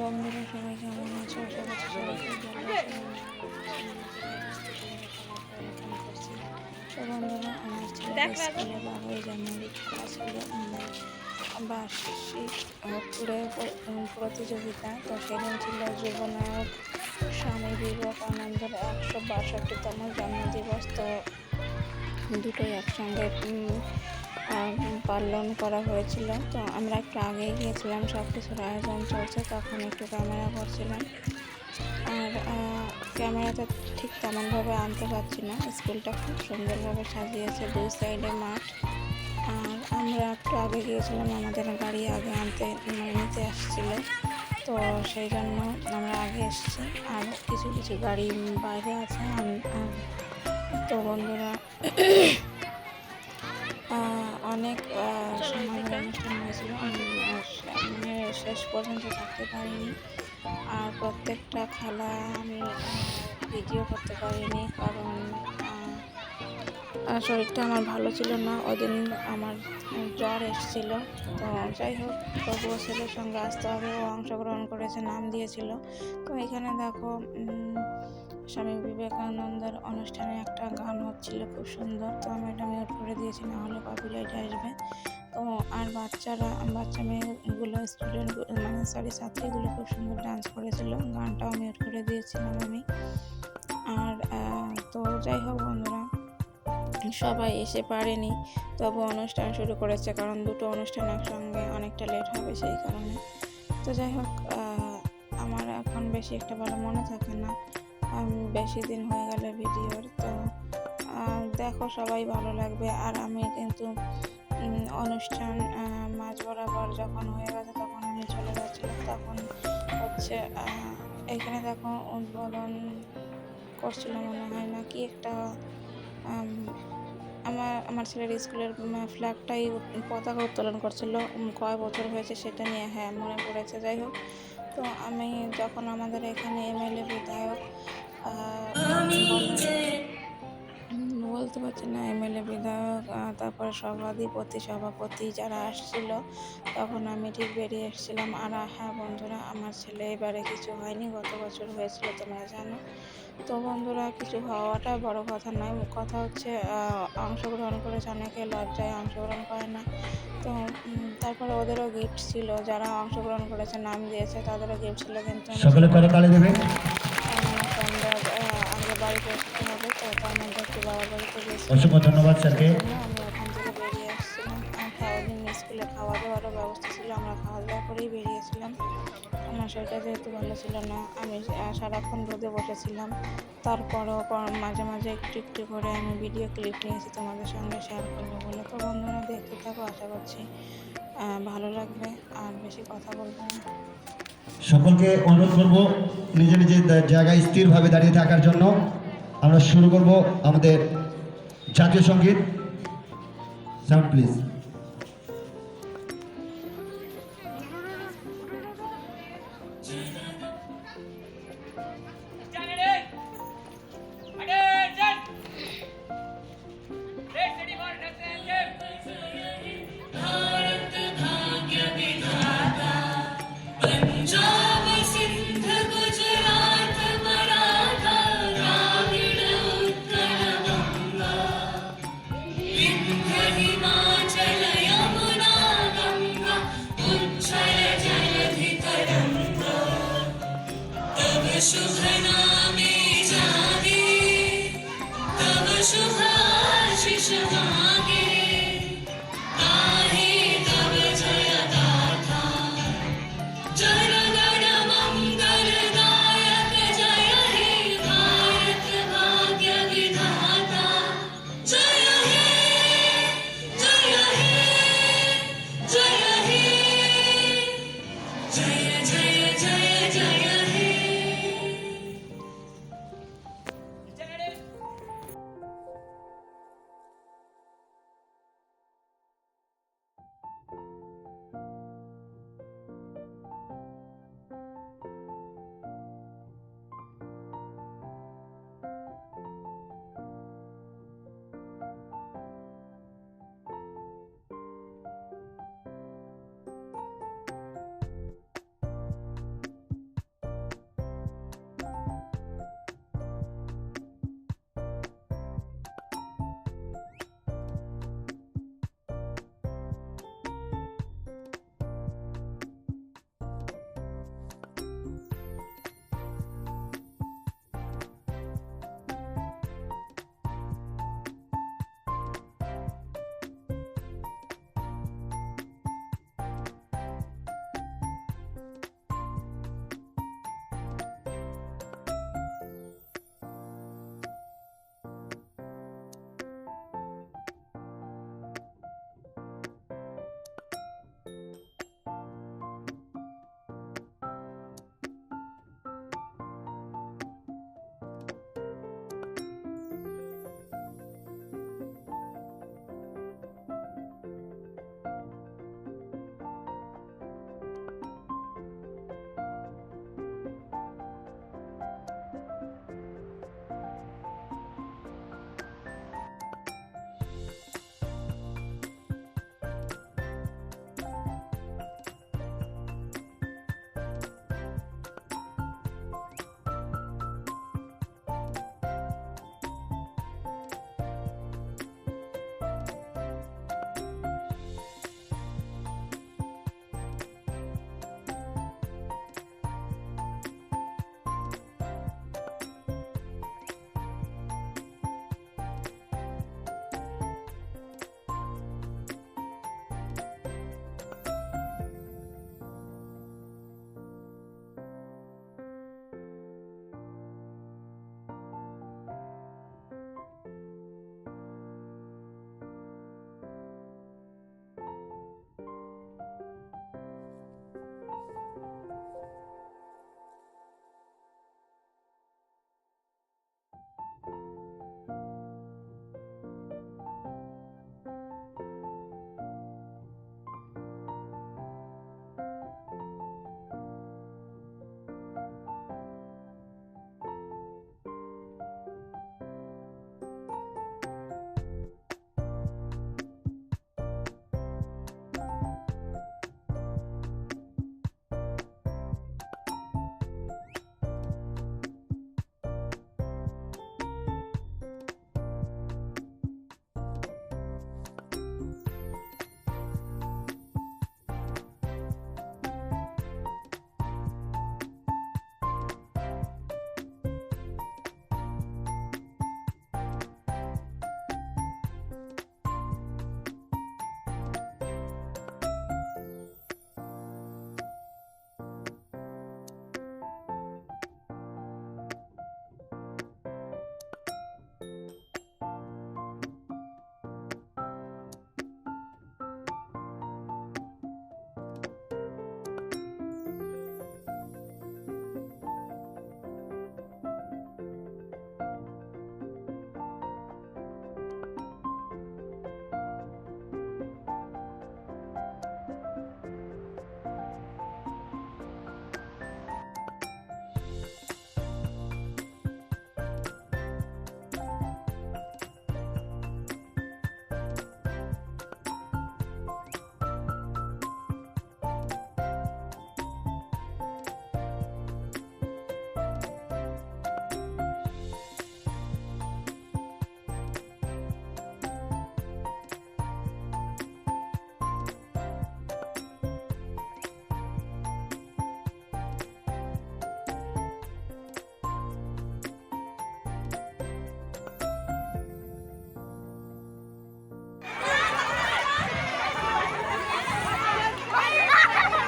বন্ধুরা সবাই কেমন আছো? আশা করছি তো বন্ধুরা আমার ছেলে স্কুলে বারোই জানুয়ারি খেলা ছিল বার্ষিক পুরে প্রতিযোগিতা। তো সেদিন ছিল যুবনায়ক স্বামী বিবেকানন্দের একশো বাষট্টিতম জন্মদিবস। তো দুটোই একসঙ্গে পালন করা হয়েছিল। তো আমরা একটু আগেই গিয়েছিলাম সব কিছুর আয়োজন চলছে, তখন একটু ক্যামেরা করছিলাম। আর ক্যামেরাটা ঠিক তেমনভাবে আনতে পারছি না। স্কুলটা খুব সুন্দরভাবে সাজিয়েছে, দুই সাইডে মাঠ। আর আমরা একটু আগে গিয়েছিলাম, আমাদের গাড়ি আগে আনতে মানে নিতে আসছিল। তো সেই জন্য আমরা আগে এসেছি। আর কিছু কিছু গাড়ি বাইরে আছে। তো বন্ধুরা অনেক সমাজের অনুষ্ঠান হয়েছিল। আমি মানে শেষ পর্যন্ত থাকতে পারিনি। আর প্রত্যেকটা খেলা আমি ভিডিও করতে পারিনি কারণ শরীরটা আমার ভালো ছিল না। ওই দিন আমার জ্বর এসেছিল। তো যাই হোক তবুও ছেলের সঙ্গে আসতে হবে। ও অংশগ্রহণ করেছে নাম দিয়েছিল। তো এখানে দেখো স্বামী বিবেকানন্দের অনুষ্ঠানে একটা গান হচ্ছিল, খুব সুন্দর। তো আমি এটা মিউট করে দিয়েছি, না হলে কপিরাইট আসবে। তো আর বাচ্চারা, বাচ্চা মেয়েগুলো স্টুডেন্ট মানে সরি ছাত্রীগুলো খুব সুন্দর ডান্স করেছিল। গানটাও মিউট করে দিয়েছিলাম আমি। আর তো যাই হোক বন্ধুরা, সবাই এসে পারেনি। তবু অনুষ্ঠান শুরু করেছে, কারণ দুটো অনুষ্ঠান একসঙ্গে অনেকটা লেট হবে সেই কারণে। তো যাই হোক আমার এখন বেশি একটা ভালো মনে থাকে না। বেশি দিন হয়ে গেলে ভিডিওর, তো দেখো সবাই ভালো লাগবে। আর আমি কিন্তু অনুষ্ঠান মাঝ বরাবর যখন হয়ে গেছে তখন আমি চলে যাচ্ছিলাম, তখন হচ্ছে এখানে দেখো উদ্বোধন করছিল মনে হয় না কি একটা আমার আমার ছেলের স্কুলের ফ্ল্যাগটাই পতাকা উত্তোলন করছিল কয় বছর হয়েছে সেটা নিয়ে হ্যাঁ মনে পড়েছে, যাই হোক। তো আমি যখন আমাদের এখানে এমএলএ, বিধায়ক বলতে পারছি না এমএলএ বিধায়ক তারপরে সভাধিপতি, সভাপতি যারা আসছিল, তখন আমি ঠিক বেরিয়ে এসেছিলাম। আর হ্যাঁ বন্ধুরা, আমার ছেলে এবারে কিছু হয়নি, গত বছর হয়েছিল, তোমরা জানো। তো বন্ধুরা, কিছু হওয়াটা বড় কথা নয়, কথা হচ্ছে অংশগ্রহণ করেছে অনেকে, লজ্জায় অংশগ্রহণ করে না। তো তারপরে ওদেরও গিফট ছিল, যারা অংশগ্রহণ করেছে, নাম দিয়েছে, তাদেরও গিফট ছিল, কিন্তু বাড়িতে আসতে হবে তো তার মধ্যে একটু বাবার বাড়িতে গেছি। অসংখ্য ধন্যবাদ স্যারকে। আমি ওখান থেকে বেরিয়ে আসছিলাম। আর স্কুলে খাওয়া দাওয়ারও ব্যবস্থা ছিল আমরা খাওয়া দাওয়া করেই বেরিয়েছিলাম। আমার শরীরটা যেহেতু ভালো ছিল না আমি সারাক্ষণ রোদে বসেছিলাম। তারপরেও মাঝে মাঝে একটু একটু করে আমি ভিডিও ক্লিপ নিয়েছি তোমাদের সঙ্গে শেয়ার করব বলে। তো বন্ধুরা দেখতে থাকো আশা করছি ভালো লাগবে আর বেশি কথা বলব না। সকলকে অনুরোধ করব নিজে নিজে জায়গায় স্থিরভাবে দাঁড়িয়ে থাকার জন্য আমরা শুরু করব আমাদের জাতীয় সংগীত। Sound please Cause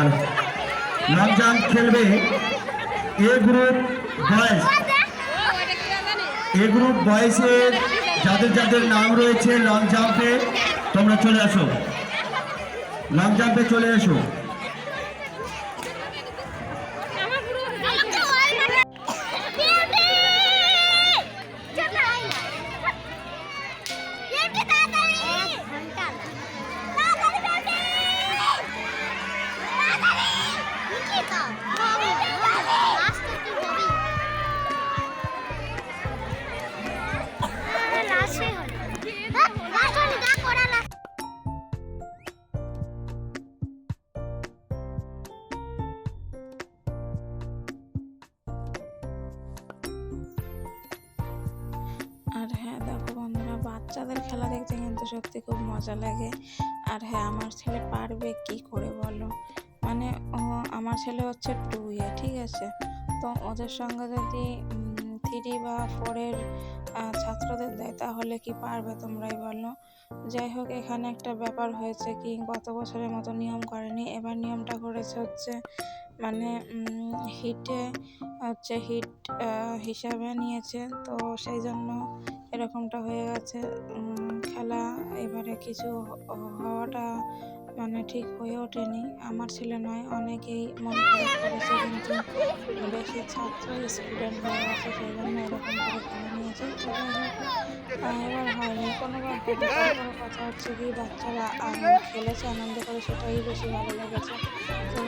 hello long jump খেলবে A group boys A group বয়েজের যাদের যাদের নাম রয়েছে লং জাম্পে তোমরা চলে আসো। লং জাম্পে চলে এসো আর হ্যাঁ দেখো বন্ধুরা, বাচ্চাদের খেলা দেখতে কিন্তু সত্যি খুব মজা লাগে। আর হ্যাঁ আমার ছেলে পারবে কি করে বলো? মানে ও, আমার ছেলে হচ্ছে টু ইয়ে ঠিক আছে? তো ওদের সঙ্গে যদি থ্রি বা ফোরের ছাত্রদের দেয়, তাহলে কি পারবে তোমরাই বলো? যাই হোক, এখানে একটা ব্যাপার হয়েছে কি, গত বছরের মতো নিয়ম করেনি। এবার নিয়মটা করেছে হচ্ছে মানে হিটে হচ্ছে হিট হিসাবে নিয়েছে। তো সেই জন্য এরকমটা হয়ে গেছে। খেলা এবারে কিছু হওয়াটা মানে ঠিক হয়ে ওঠেনি। আমার ছেলে নয়, অনেকেই মন খারাপ করেছে কিন্তু বেশি ছাত্র স্টুডেন্ট হয়ে গেছে সেই জন্য এরকম করে খেলে নিয়েছে? এবার হয়নি। হবে কথা হচ্ছে কি, বাচ্চারা খেলেছে, আনন্দ করে, সেটাই বেশি ভালো লেগেছে। তো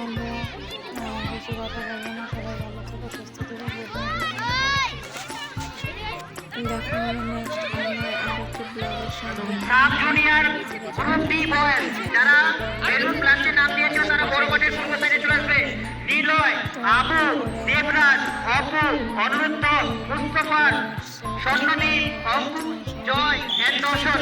বেশি কথা বলব না, সবাই ভালো থেকে, সুস্থ থেকে, দেখো নেক্সট ব্লগের সঙ্গে sub junior group B boys যারা বেলুন ক্লাসে নাম দিয়েছে তারা বড় মাঠের পূর্ব সাইডে চলে আসবে। নিলয়, আবু, দেবরাজ, অপু জয় এন্ড দর্শন।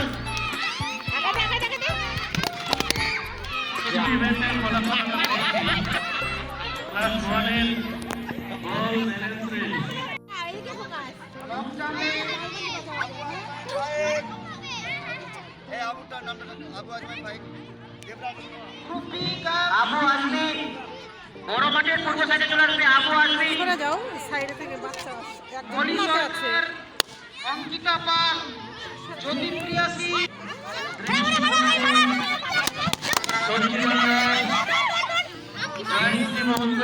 আবু আসবি বড় মাঠের পূর্ব সাইডে চলে আসবে আবু আসবি। করে যাও সাইডে থেকে বাচ্চা আছে। অঙ্কিতা পাল জ্যোতি প্রিয়াসী সঞ্জীবন রায়, রাজনীতি মহন্ত।